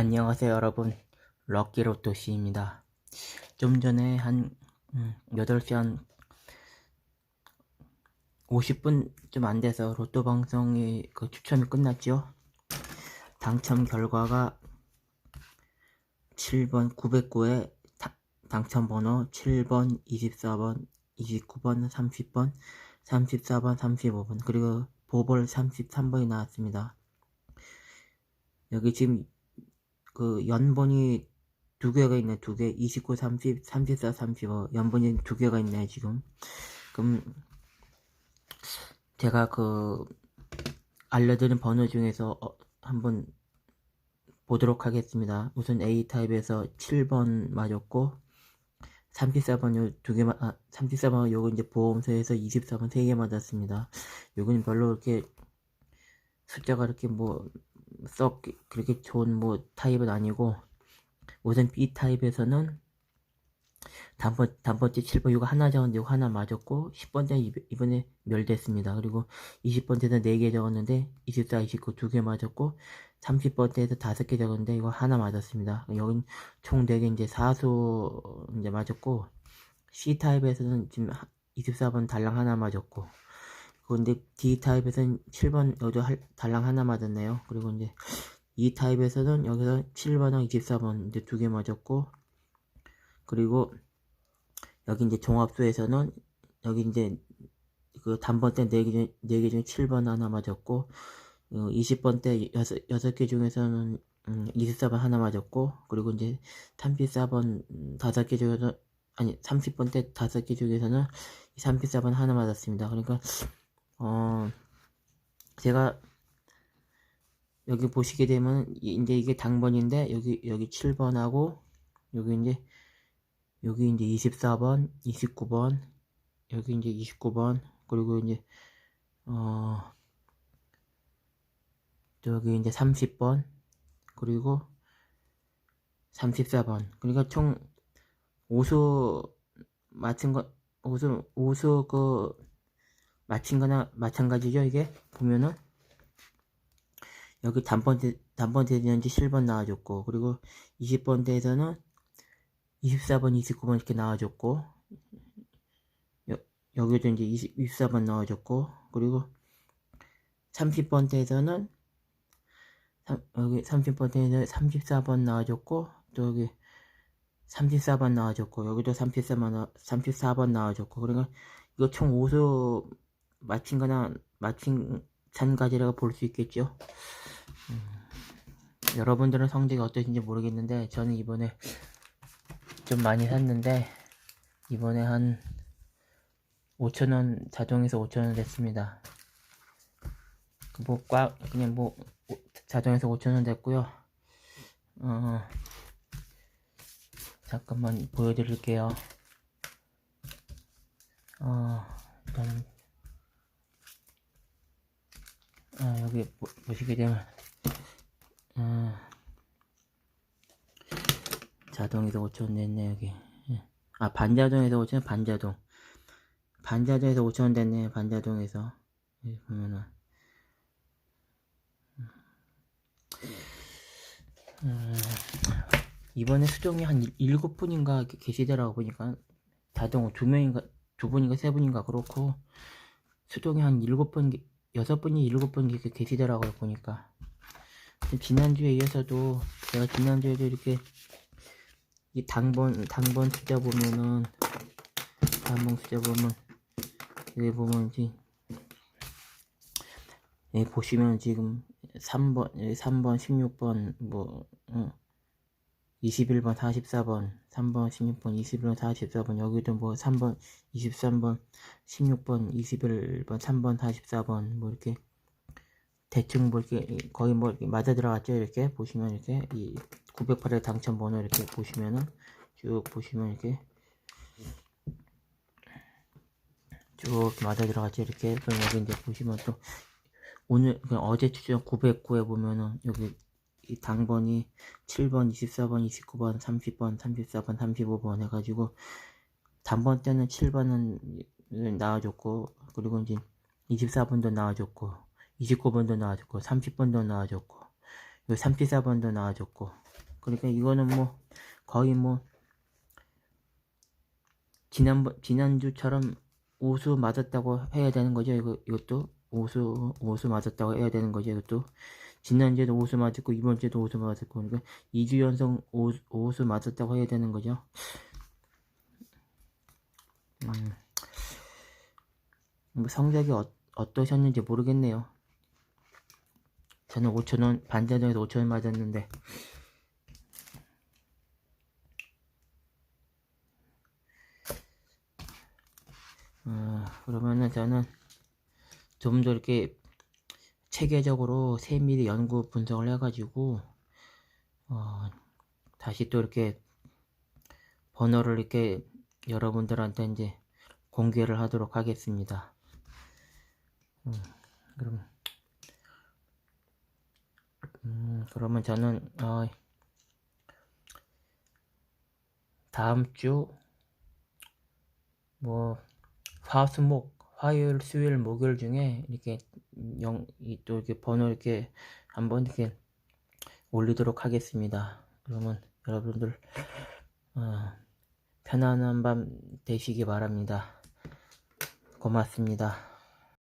안녕하세요 여러분. 럭키로또 씨입니다. 좀 전에 한 음, 8시 한 50분 좀 안 돼서 로또 방송이 그 추첨이 끝났죠. 당첨 결과가 7번 909에 당첨 번호 7번 24번 29번 30번 34번 35번 그리고 보벌 33번이 나왔습니다. 여기 지금 그 연번이 두 개가 있네. 두 개. 29, 30, 34, 35 연번이 두 개가 있네 지금. 그럼 제가 그 알려드린 번호 중에서 어, 한번 보도록 하겠습니다. 우선 A타입에서 7번 맞았고 34번 요두 개, 아, 34번 요거 이제 보험소에서 24번 3개 맞았습니다. 요거는 별로 이렇게 숫자가 이렇게 뭐 썩 그렇게 좋은 뭐 타입은 아니고 우선 B 타입에서는 단번, 단번째 7번 이거 하나 적었는데 이거 하나 맞았고 10번째 이번에 멸됐습니다. 그리고 20번째는 4개 적었는데 24, 29 두 개 맞았고 30번째에서 5개 적었는데 이거 하나 맞았습니다. 여긴 총 4개 이제 사수 이제 맞았고 C 타입에서는 지금 24번 달랑 하나 맞았고 근데 D 타입에서는 7번 여자 달랑 하나 맞았네요. 그리고 이제 E 타입에서는 여기서 7번하고 24번 이제 두 개 맞았고 그리고 여기 이제 종합수에서는 여기 이제 그 단번 때 4개 중, 4개 중에 7번 하나 맞았고 어, 20번 때 6, 6개 중에서는 음, 24번 하나 맞았고 그리고 이제 34번 5개 중에서 아니 30번 때 5개 중에서는 34번 하나 맞았습니다. 그러니까 어, 제가 여기 보시게 되면 이제 이게 당번인데 여기 여기 7번하고 여기 이제 여기 이제 24번, 29번, 여기 이제 29번, 그리고 이제 어 저기 이제 30번, 그리고 34번. 그러니까 총 오수 맞춘 거 오수 오수 그 맞힌 거나 마찬가지죠 이게? 보면은. 여기 단번대 단번대는지 7번 나와줬고 그리고 20번대에서는 24번 29번 이렇게 나와줬고 여, 여기도 이제 20, 24번 나와줬고 그리고 30번대에서는 여기 30번대에서 34번 나와줬고 또 여기 34번 나와줬고 여기도 34번, 34번 나와줬고 그러니까 이거 총 5수 마친 거나 마친 잔가지라고 볼 수 있겠죠? 음, 여러분들은 성적이 어떠신지 모르겠는데 저는 이번에 좀 많이 샀는데 이번에 한 5천원 자동에서 5천원 됐습니다. 뭐 꽉 그냥 뭐 자동에서 5천원 됐고요. 어, 잠깐만 보여드릴게요. 어, 일단 아, 여기 보, 시게 되면 어, 자동에서 5천원 냈네 여기. 예. 아 반자동에서 5천원 반자동. 반자동에서 5천원 됐네 반자동에서. 여기 보면은. 음, 이번에 수정이 한 7분인가 계시더라고 보니까. 자동 2명인가 2분인가 3분인가 그렇고 수정이 한 7분 여섯 분이 일곱 분 이렇게 계시더라고요 보니까. 지난주에 이어서도 제가 지난주에도 이렇게 이 당번 당번 숫자 보면은 당번 숫자 보면 여기 보면 이제 예, 보시면 지금 3번 3번 16번 뭐 어, 21번 44번 3번 16번 21번 44번 여기도 뭐 3번 23번 16번 21번 3번 44번 뭐 이렇게 대충 뭐 이렇게 거의 뭐 이렇게 맞아 들어갔죠? 이렇게 보시면 이렇게 이 908의 당첨 번호 이렇게 보시면은 쭉 보시면 이렇게 쭉 맞아 들어갔죠? 이렇게. 그럼 여기 이제 보시면 또 오늘 그냥 어제 추천 909에 보면은 여기 이 당번이 7번, 24번, 29번, 30번, 34번, 35번 해가지고 단번 때는 7번은 나와줬고 그리고 이제 24번도 나와줬고 29번도 나와줬고 30번도 나와줬고 34번도 나와줬고 그러니까 이거는 뭐 거의 뭐 지난번 지난주처럼 오수 맞았다고 해야 되는 거죠. 이거 이것도 오수 오수 맞았다고 해야 되는 거죠. 이것도 지난주에도 오수 맞았고 이번 주에도 오수 맞았고 그러니까 2주 연속 오, 오수 맞았다고 해야 되는 거죠. 음, 뭐 성적이 어, 어떠셨는지 모르겠네요. 저는 5천원 반자동에서 5천원 맞았는데 어, 그러면은 저는 좀 더 이렇게 체계적으로 세밀히 연구 분석을 해가지고 어, 다시 또 이렇게 번호를 이렇게 여러분들한테 이제 공개를 하도록 하겠습니다. 음, 그럼 음, 그러면 저는 어, 다음 주 뭐 화수목 화요일 수요일 목요일 중에 이렇게 영, 이- 또 이렇게 번호 이렇게 한번 이렇게 올리도록 하겠습니다. 그러면 여러분들 어, 편안한 밤 되시기 바랍니다. 고맙습니다.